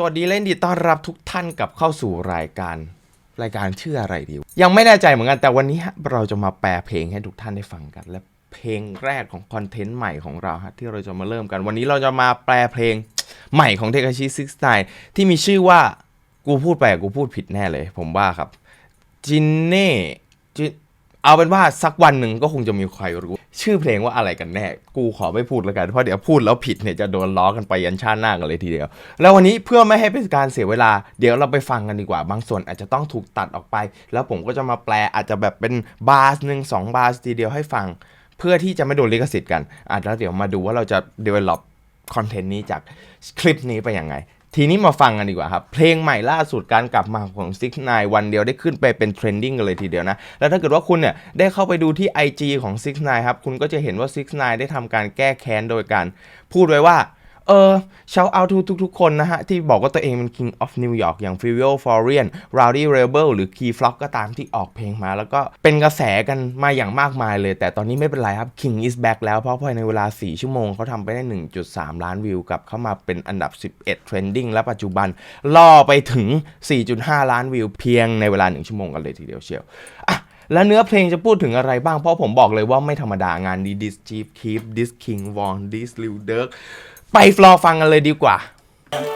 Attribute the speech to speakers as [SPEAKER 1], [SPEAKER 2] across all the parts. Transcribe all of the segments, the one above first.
[SPEAKER 1] สวัสดีเล่นดีต้อนรับทุกท่านกับเข้าสู่รายการรายการชื่ออะไรดี ยังไม่แน่ใจเหมือนกันแต่วันนี้เราจะมาแปลเพลงให้ทุกท่านได้ฟังกัน และเพลงแรกของคอนเทนต์ใหม่ของเราฮะที่เราจะมาเริ่มกัน วันนี้เราจะมาแปลเพลงใหม่ของเทคาชิซิกไที่มีชื่อว่ากูพูดไปกูพูดผิดแน่เลย ผมว่าครับจินเน่จิเอาเป็นว่าสักวันหนึ่งก็คงจะมีใครรู้ชื่อเพลงว่าอะไรกันแน่ กูขอไม่พูดแล้วกัน เพราะเดี๋ยวพูดแล้วผิดเนี่ยจะโดนล้อกันไปยันชาติหน้ากันเลยทีเดียว แล้ววันนี้เพื่อไม่ให้เป็นการเสียเวลา เดี๋ยวเราไปฟังกันดีกว่า บางส่วนอาจจะต้องถูกตัดออกไป แล้วผมก็จะมาแปลอาจจะแบบเป็นบาร์สหนึ่งสองบาร์สทีเดียวให้ฟัง เพื่อที่จะไม่โดนลิขสิทธิ์กันอะแล้วเดี๋ยวมาดูว่าเราจะ develop คอนเทนต์นี้จากคลิปนี้ไปยังไง ทีนี้มาฟังกันดีกว่าครับ เพลงใหม่ล่าสุดการกลับมาของซิกนายวันเดียวได้ขึ้นไปเป็นเทรนดิ้งกันเลยทีเดียวนะ แล้วถ้าเกิดว่าคุณเนี่ยได้เข้าไปดูที่ IG ของซิกนายครับ คุณก็จะเห็นว่าซิกนายได้ทำการแก้แค้นโดยการพูดไว้ว่า เออชาวเอาทุกทุกๆคนนะฮะ ที่บอกว่าตัวเองเป็น King of New York อย่าง f i v i o f o r i a n Rowdy Rebel หรือ Key Flock ก็ตามที่ออกเพลงมา แล้วก็เป็นกระแสกันมาอย่างมากมายเลย แต่ตอนนี้ไม่เป็นไรครับ King is back แล้ว เพราะภายในเวลา 4 ชั่วโมงเขาทำไปได้ 1.3 ล้านวิวกลับเข้ามาเป็นอันดับ 11 Trending และปัจจุบัน ล่อไปถึง 4.5 ล้านวิวเพียงในเวลา 1 ชั่วโมงกันเลยทีเดียวเชียวอะแล้วเนื้อเพลงจะพูดถึงอะไรบ้างเพราะผมบอกเลยว่าไม่ธรรมดางานนี้ This Chief Keep This King Von This Lil Durk ไปฟลอฟังกันเลยดีกว่า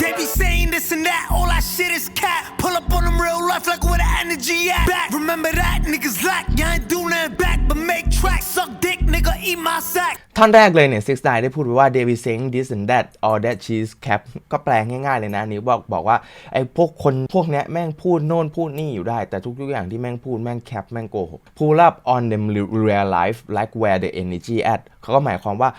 [SPEAKER 2] They be saying this and that, all that shit is cat. Pull up on them real life like where the energy at. Back. Remember that niggas lack, you ain't do nothing back, but make tracks. Suck dick, nigga, eat my sack.
[SPEAKER 1] ท่อนแรกเลยเนี่ย Six Nine ได้พูดไว้ว่า they be saying this and that all that cheese cap ก็แปลง่ายๆเลยนะอันนี้บอกบอกว่าไอ้พวกคนพวกเนี้ยแม่งพูดโน่นพูดนี่อยู่ได้ แต่ทุกๆอย่างที่แม่งพูดแม่งแคปแม่งโกหก pull up on them real life like where the energy at เขาก็หมายความว่า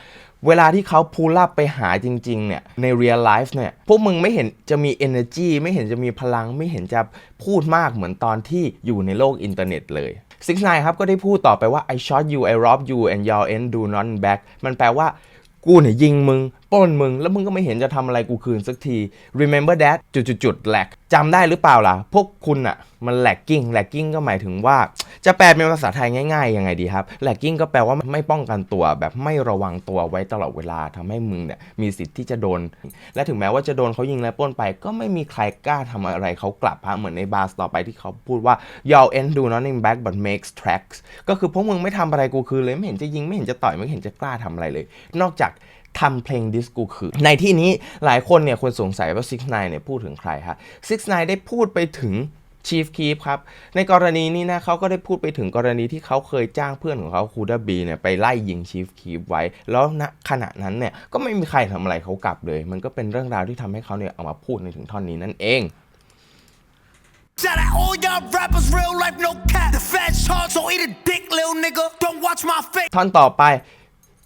[SPEAKER 1] เวลาที่เขา pull up ไปหาจริงๆเนี่ยใน real life เนี่ยพวกมึงไม่เห็นจะมี energy ไม่เห็นจะมีพลัง ไม่เห็นจะพูดมากเหมือนตอนที่อยู่ในโลกอินเทอร์เน็ตเลยซิกไนครับก็ได้พูดต่อไปว่า I shot you I robbed you and your end do not back มันแปลว่ากูเนี่ยยิงมึง ปล้นมึง แล้วมึงก็ไม่เห็นจะทำอะไรกูคืนสักที remember that จุดๆๆ lack จำได้หรือเปล่าล่ะ พวกคุณอะมัน lacking lacking ก็หมายถึงว่า จะแปลเป็นภาษาไทยง่ายๆยังไงดีครับ lacking ก็แปลว่าไม่ป้องกันตัวแบบไม่ระวังตัวไว้ตลอดเวลาทำให้มึงเนี่ยมีสิทธิ์ที่จะโดน และถึงแม้ว่าจะโดนเขายิงและปล้นไป ก็ไม่มีใครกล้าทำอะไรเขากลับฮะเหมือนในบาร์ต่อไปที่เขาพูดว่า y'all end do nothing back but makes tracks ก็คือพวกมึงไม่ทำอะไรกูคืนเลยไม่เห็นจะยิงไม่เห็นจะต่อยไม่เห็นจะกล้าทำอะไรเลย นอกจาก ทำเพลงดิสกูคือ ในที่นี้หลายคนเนี่ยควรสงสัยว่า Six Nine เนี่ยพูดถึงใครฮะ Six Nine ได้พูดไปถึง Chief Keef ครับ ในกรณีนี้นะเขาก็ได้พูดไปถึงกรณีที่เขาเคยจ้างเพื่อนของเขาคูดาบีเนี่ยไปไล่ยิง Chief Keef ไว้ แล้วณขณะนั้นเนี่ยก็ไม่มีใครทำอะไรเขากลับเลย มันก็เป็นเรื่องราวที่ทำให้เขาเนี่ยเอามาพูดในถึงท่อนนี้นั่นเอง
[SPEAKER 2] Shout out all y'all rappers, real life, no cap. The feds charge, so eat a dick, little nigga. Don't watch my face.
[SPEAKER 1] ท่อนต่อไป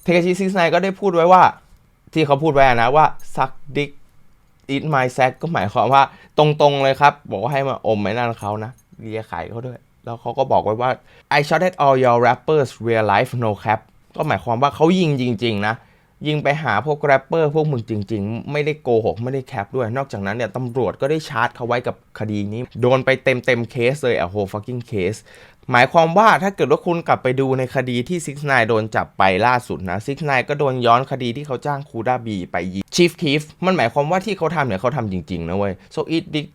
[SPEAKER 1] เทคชิซิกไนก็ได้พูดไว้ว่า ที่เขาพูดไว้นะว่า suck dick eat my sack ก็หมายความว่าตรงๆเลยครับ บอกว่าให้มาอมไอ้นั่นเขานะเลียไข่เขาด้วย แล้วเขาก็บอกไว้ว่า I shot at all your rappers real life no cap ก็หมายความว่าเขายิงจริง ๆ นะ ยิงไปหาพวกแรปเปอร์พวกมึงจริง ๆ ไม่ได้โกหก ไม่ได้แคปด้วย นอกจากนั้นเนี่ยตำรวจก็ได้ชาร์จเขาไว้กับคดีนี้ โดนไปเต็มเต็มเคสเลยอะโห fucking case หมายความว่าถ้าเกิดว่าคุณกลับไปดูในคดีที่ Six Nine โดนจับไปล่าสุดนะ Six Nine ก็โดนย้อนคดีที่เขาจ้างคูดาบีไปยิง Chief Keef มันหมายความว่าที่เขาทำเนี่ยเขาทำจริงๆนะเว้ย so eat dick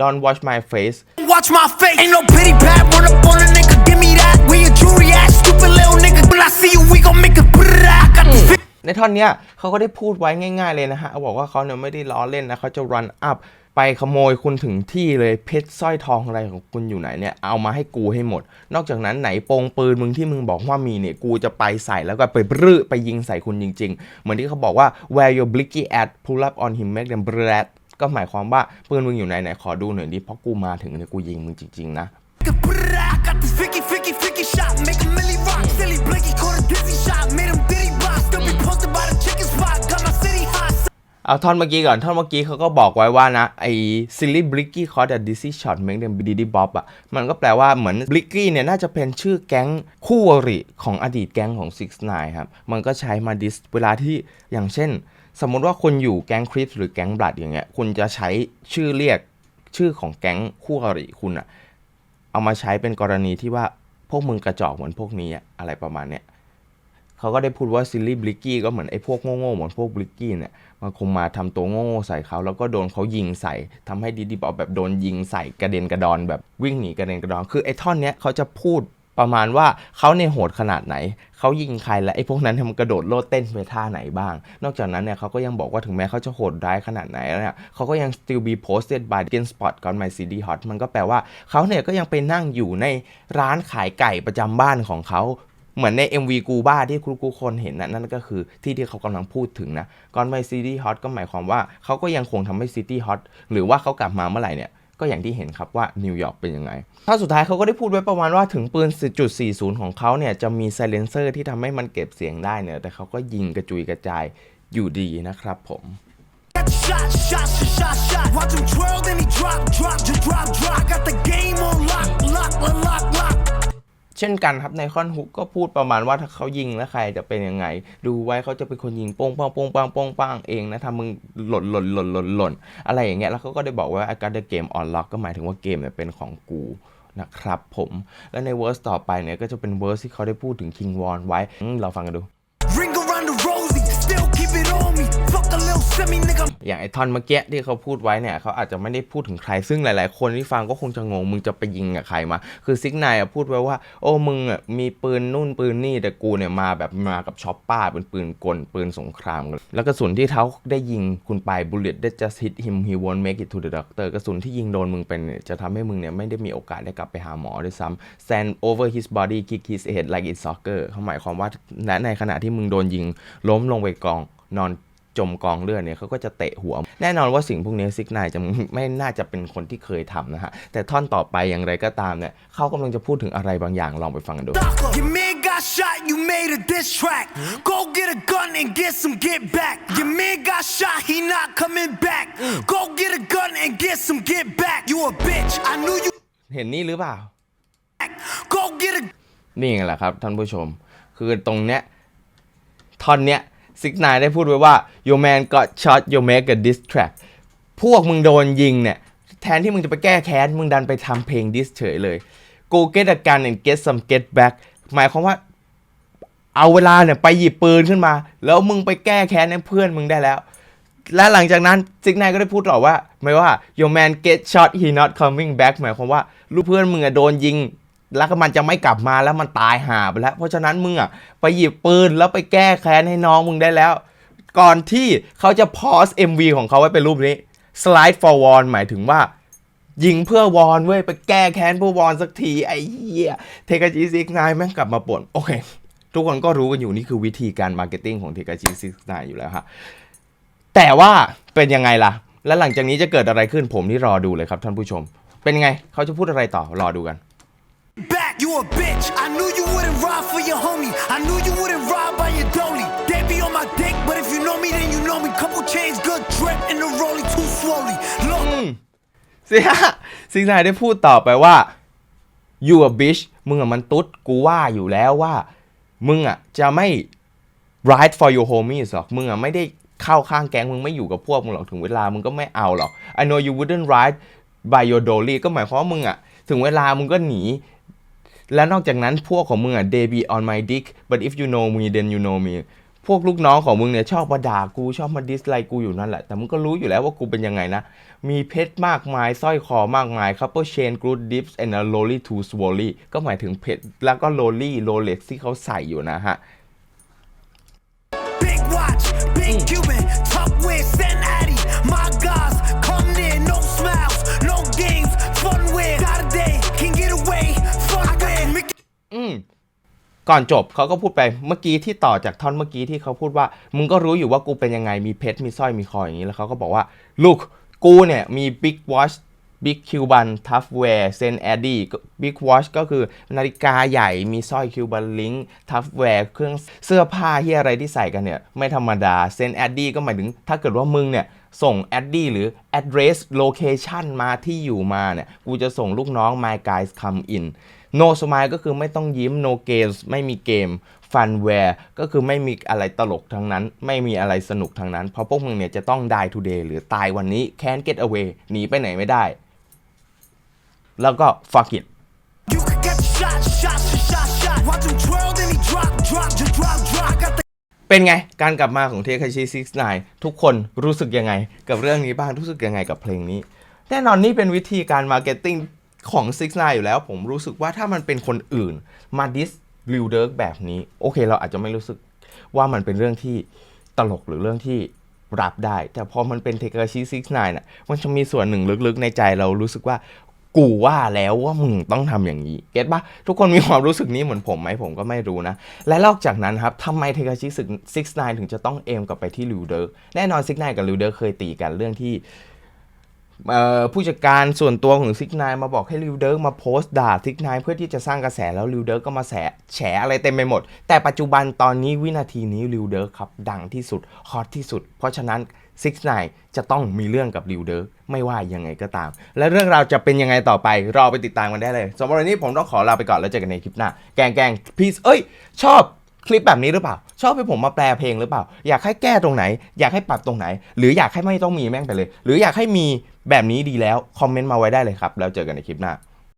[SPEAKER 1] don't watch my face
[SPEAKER 2] Watch my face. Ain't no pity pat, run up on a nigga, give me that. Where your jewelry at, stupid little nigga. When I see you, we gon' make it. I got this fit.
[SPEAKER 1] ในท่อนเนี้ยเขาก็ได้พูดไว้ง่ายๆเลยนะฮะบอกว่าเขาเนี่ยไม่ได้ล้อเล่นนะเขาจะ run up ไปขโมยคุณถึงที่เลยเพชรสร้อยทองอะไรของคุณอยู่ไหนเนี่ยเอามาให้กูให้หมด นอกจากนั้นไหนโปงปืนมึงที่มึงบอกว่ามีเนี่ยกูจะไปใส่แล้วก็ไปบรื้อไปยิงใส่คุณจริง ๆ เหมือนที่เขาบอกว่า where your blicky at pull up on him make them brat ก็หมายความว่าปืนมึงอยู่ไหนไหนขอดูหน่อยดิเพราะกูมาถึงเนี่ยกูยิงมึงจริงๆนะ
[SPEAKER 2] got the ficky, ficky, ficky shot, make a milli rock. Silly Blicky caught a dizzy
[SPEAKER 1] เอาท่อนเมื่อกี้ก่อน ท่อนเมื่อกี้เขาก็บอกไว้ว่านะ ไอ้ silly blicky caught a dizzy shot make them diddy bob อะ มันก็แปลว่าเหมือน blicky เนี่ย น่าจะเป็นชื่อแก๊งคู่อริของอดีตแก๊งของ Six Nine ครับ มันก็ใช้มาดิสเวลาที่อย่างเช่น สมมติว่าคุณอยู่แก๊งคริสหรือแก๊งบลัดอย่างเงี้ยคุณจะใช้ชื่อเรียกชื่อของแก๊งคู่อริคุณอะเอามาใช้เป็นกรณีที่ว่าพวกมึงกระจอกเหมือนพวกนี้อะอะไรประมาณเนี้ย เขาก็ได้พูดว่าซิลลี่บลิกกี้ก็เหมือนไอ้พวกโง่ๆเหมือนพวกบลิกกี้เนี่ยมันคงมาทำตัวโง่ๆใส่เขาแล้วก็โดนเขายิงใส่ทำให้ดีดีบอแบบโดนยิงใส่กระเด็นกระดอนแบบวิ่งหนีกระเด็นกระดอนคือไอ้ท่อนเนี้ยเขาจะพูดประมาณว่าเขาในโหดขนาดไหน เขายิงใครและไอ้พวกนั้นเนี่ยมันกระโดดโลดเต้นไปท่าไหนบ้าง นอกจากนั้นเนี่ยเขาก็ยังบอกว่าถึงแม้เขาจะโหดร้ายขนาดไหนแล้วเนี่ยเขาก็ยัง still be posted by Gen Spot ก่อน My CD Hot มันก็แปลว่าเขาเนี่ยก็ยังไปนั่งอยู่ในร้านขายไก่ประจำบ้านของเขา เหมือนใน MV กูบ้าที่ทุกๆคนเห็นนะนั่นก็คือที่ที่เขากำลังพูดถึงนะก่อนไปซีดีฮอตก็หมายความว่าเขาก็ยังคงทำให้ซิตี้ฮอตหรือว่าเขากลับมาเมื่อไหร่เนี่ยก็อย่างที่เห็นครับว่านิวยอร์กเป็นยังไง ถ้าสุดท้ายเขาก็ได้พูดไว้ประมาณว่าถึงปืน10.40 ของเขาเนี่ยจะมีไซเลนเซอร์ที่ทำให้มันเก็บเสียงได้เนี่ยแต่เขาก็ยิงกระจุยกระจายอยู่ดีนะครับผม เช่นกันครับในคอนฮุกก็พูดประมาณว่าถ้าเขายิงแล้วใครจะเป็นยังไง ดูไว้เขาจะเป็นคนยิงโป้งปังโป้งปังโป้งปังเองนะถ้ามึงหล่นหล่นหล่นหล่นหล่นอะไรอย่างเงี้ยแล้วเขาก็ได้บอกว่าอาการเดเกมออนล็อกก็หมายถึงว่าเกมเนี่ยเป็นของกูนะครับผมและในเวอร์สต่อไปเนี่ยก็จะเป็นเวอร์สที่เขาได้พูดถึงคิงวอนไว้เราฟังกันดู
[SPEAKER 2] Ring around the rosy, still keep it on me. Fuck a little semi nigga.
[SPEAKER 1] อย่างไอ้ทอนเมื่อกี้ที่เขาพูดไว้เนี่ยเขาอาจจะไม่ได้พูดถึงใครซึ่งหลาย ๆ คนที่ฟังก็คงจะงงมึงจะไปยิงกับใครมา คือซิกนายอะพูดไว้ว่า โอ้มึงอะมีปืนนู่นปืนนี่แต่กูเนี่ยมาแบบมากับช็อปป้าเป็นปืนกลปืนสงครามกันแล้วกระสุนที่เขาได้ยิงคุณไป bullet that just hit him he won't make it to the doctor กระสุนที่ยิงโดนมึงเป็นจะทำให้มึงเนี่ยไม่ได้มีโอกาสได้กลับไปหาหมอด้วยซ้ำ stand over his body kick his head like it's soccer เขาหมายความว่าและในขณะที่มึงโดนยิงล้มลงไปกองนอน จมกองเลือดเนี่ยเขาก็จะเตะหัว แน่นอนว่าสิ่งพวกนี้ซิกนายจะไม่น่าจะเป็นคนที่เคยทำนะฮะ แต่ท่อนต่อไปอย่างไรก็ตามเนี่ยเขากำลังจะพูดถึงอะไรบางอย่างลองไปฟังกันดู
[SPEAKER 2] Your man got shot, you made a diss track. Go get a gun and get some get back. Your man got shot, he not coming back. Go get a gun and get some get back. You a bitch, I knew you.
[SPEAKER 1] เห็นนี่หรือเปล่า
[SPEAKER 2] Go get a
[SPEAKER 1] นี่ไงแหละครับท่านผู้ชม คือตรงเนี้ยท่อนเนี้ย ซิกนายได้พูดไว้ว่า your man got shot your make a diss track พวกมึงโดนยิงเนี่ย แทนที่มึงจะไปแก้แค้น มึงดันไปทำเพลงดิสเฉยเลย go get a gun and get some get back หมายความว่าเอาเวลาเนี่ยไปหยิบปืนขึ้นมา แล้วมึงไปแก้แค้นให้เพื่อนมึงได้แล้ว และหลังจากนั้นซิกนายก็ได้พูดต่อว่า ไม่ว่า your man get shot he not coming back หมายความว่า ลูกเพื่อนมึงอะโดนยิง แล้วก็มันจะไม่กลับมาแล้วมันตายหาไปแล้ว เพราะฉะนั้นมึงอะไปหยิบปืนแล้วไปแก้แค้นให้น้องมึงได้แล้ว ก่อนที่เขาจะพอส MV ของเขาไว้เป็นรูปนี้ slide for won หมายถึงว่ายิงเพื่อวอนเว้ย ไปแก้แค้นเพื่อวอนสักที ไอ้เหี้ยเทกาจิซิกนายแม่งกลับมาป่วนโอเค ทุกคนก็รู้กันอยู่นี่คือวิธีการมาร์เก็ตติ้งของเทกาจิซิกนายอยู่แล้วฮะแต่ว่าเป็นยังไงล่ะ และหลังจากนี้จะเกิดอะไรขึ้นผมนี่รอดูเลยครับท่านผู้ชม เป็นยังไงเขาจะพูดอะไรต่อรอดูกัน
[SPEAKER 2] You a bitch. I knew you wouldn't ride for your homie. I knew you wouldn't ride by your dolly. They be on my dick, but if you know me, then you know me. Couple chains, good drip, and the rolling too slowly. Look.
[SPEAKER 1] เสียซิงนายได้พูดต่อไปว่า you a bitch มึงอะมันตุ๊ดกูว่าอยู่แล้วว่า มึงอะจะไม่ ride for your homies หรอก มึงอะไม่ได้เข้าข้างแก๊งมึงไม่อยู่กับพวกมึงหรอกถึงเวลามึงก็ไม่เอาหรอก I know you wouldn't ride by your dolly ก็หมายความว่ามึงอะถึงเวลามึงก็หนี และนอกจากนั้นพวกของมึงอะ they be on my dick but if you know me then you know me พวกลูกน้องของมึงเนี่ยชอบมาด่ากูชอบมาดิสไลกูอยู่นั่นแหละ แต่มึงก็รู้อยู่แล้วว่ากูเป็นยังไงนะ มีเพชรมากมายสร้อยคอมากมาย couple chain good dips and a lolly to swolly ก็หมายถึงเพชรแล้วก็ lolly rolex ที่เขาใส่อยู่นะฮะ ก่อนจบเขาก็พูดไปเมื่อกี้ที่ต่อจากท่อนเมื่อกี้ที่เขาพูดว่า มึงก็รู้อยู่ว่ากูเป็นยังไงมีเพชรมีสร้อยมีคออย่างนี้แล้วเขาก็บอกว่าลูกกูเนี่ยมี Big Watch Big Cuban Tough Wear เซนแอดดี้ Big Watch ก็คือนาฬิกาใหญ่มีสร้อย Cuban Link Tough Wear เครื่องเสื้อผ้าที่อะไรที่ใส่กันเนี่ย ไม่ธรรมดาเซนแอดดี้ก็หมายถึงถ้าเกิดว่ามึงเนี่ย ส่ง a d d หรือ address location มาที่อยู่มาเนี่ย กูจะส่งลูกน้อง my guys come in no smile ก็คือไม่ต้องยิ้ม no games ไม่มีเกม funware ก็คือไม่มีอะไรตลกทั้งนั้น ไม่มีอะไรสนุกทั้งนั้น เพราะพวกมึงเนี่ยจะต้อง die today หรือตายวันนี้ can't get away หนีไปไหนไม่ได้ แล้วก็ fuck it
[SPEAKER 2] You could get shot, shot, shot, shot. Watch him twirl, then he drop, drop, just drop, drop.
[SPEAKER 1] เป็นไง การกลับมาของเทคาชิ69 ทุกคนรู้สึกยังไง กับเรื่องนี้บ้าง รู้สึกยังไงกับเพลงนี้ แน่นอนนี่เป็นวิธีการมาร์เก็ตติ้ง ของ 69 อยู่แล้ว ผมรู้สึกว่าถ้ามันเป็นคนอื่น มาดิสลิวเดิร์กแบบนี้ โอเค เราอาจจะไม่รู้สึกว่ามันเป็นเรื่องที่ตลกหรือเรื่องที่รับได้ แต่พอมันเป็นเทคาชิ69น่ะมันจะมีส่วนหนึ่งลึกๆ ในใจเรารู้สึกว่ากูว่าแล้วว่ามึงต้องทำอย่างนี้ เก็ตปะทุกคนมีความรู้สึกนี้เหมือนผมไหมผมก็ไม่รู้นะ และนอกจากนั้นครับทำไมเทคาชิซิกนถึงจะต้องเอมกลับไปที่ลิวเดอร์แน่นอนซิกนกับลิวเดอร์เคยตีกันเรื่องที่ ผู้จัดการส่วนตัวของซิกนมาบอกให้ลิวเดอร์มาโพสต์ด่าซิกนเพื่อที่จะสร้างกระแสแล้วลิวเดอร์ก็มาแฉแฉอะไรเต็มไปหมด แต่ปัจจุบันตอนนี้วินาทีนี้ลิวเดอร์ครับ ดังที่สุดฮอตที่สุด เพราะฉะนั้นซิกนจะต้องมีเรื่องกับลิวเดอร์ไม่ว่ายังไงก็ตาม และเรื่องราวจะเป็นยังไงต่อไปรอไปติดตามกันได้เลยสำหรับวันนี้ผมต้องขอลาไปก่อนแล้วเจอกันในคลิปหน้าแกงแกงพีซเอ้ย ชอบคลิปแบบนี้หรือเปล่า ชอบให้ผมมาแปลเพลงหรือเปล่า อยากให้แก้ตรงไหน อยากให้ปรับตรงไหน หรืออยากให้ไม่ต้องมีแม่งไปเลย หรืออยากให้มี แบบนี้ดีแล้ว คอมเมนต์มาไว้ได้เลยครับ แล้วเจอกันในคลิปหน้า